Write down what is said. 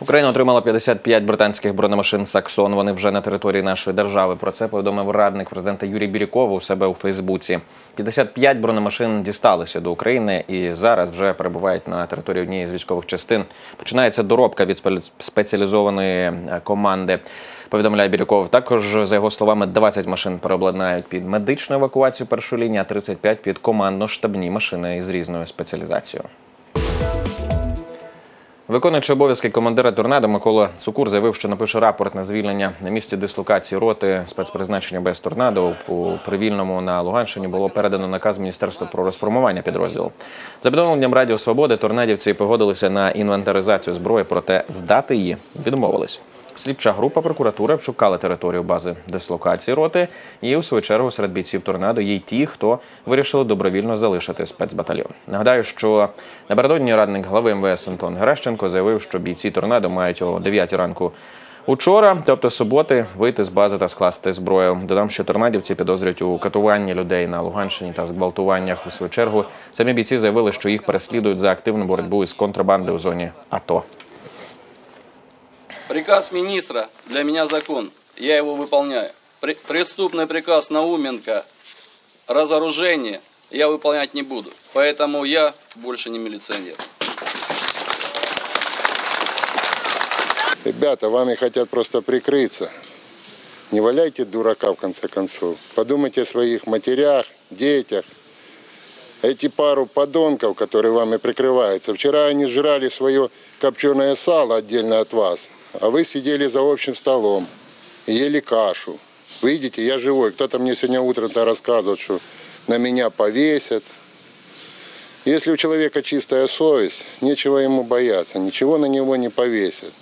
Україна отримала 55 британських бронемашин Саксон. Вони вже на території нашої держави. Про це повідомив радник президента Юрій Біріков у себе у Фейсбуці. 55 бронемашин дісталися до України і зараз вже перебувають на території однієї з військових частин. Починається доробка від спе- спеціалізованої е, команди. Повідомляє Бірюков. Також за його словами, 20 машин переобладнають під медичну евакуацію першої лінії, а 35 під командно-штабні машини із різною спеціалізацією. Виконуючий обов'язки командира торнадо Микола Цукур заявив, що напише рапорт на звільнення на місці дислокації роти спецпризначення без торнадо у привільному на Луганщині було передано наказ Міністерства про розформування підрозділу. За повідомленням Радіо Свободи торнадівці погодилися на інвентаризацію зброї, проте здати її відмовились. Слідча група прокуратури обшукала територію бази дислокації роти. І у свою чергу серед бійців торнадо є й ті, хто вирішили добровільно залишити спецбатальйон. Нагадаю, що напередодні радник глави МВС Антон Геращенко заявив, що бійці торнадо мають о 9 ранку. Учора, тобто суботи, вийти з бази та скласти зброю. Додам, що торнадівці підозрюють у катуванні людей на Луганщині та зґвалтуваннях. У свою чергу самі бійці заявили, що їх переслідують за активну боротьбу із контрабандою у зоні АТО. Приказ министра для меня закон. Я его выполняю. Преступный приказ Науменко разоружение я выполнять не буду. Поэтому я больше не милиционер. Ребята, вами хотят просто прикрыться. Не валяйте дурака, в конце концов. Подумайте о своих матерях, детях. Эти пару подонков, которые вами прикрываются, вчера они жрали свое копченое сало отдельно от вас, а вы сидели за общим столом ели кашу. Видите, я живой. Кто-то мне сегодня утром-то рассказывал, что на меня повесят. Если у человека чистая совесть, нечего ему бояться, ничего на него не повесят.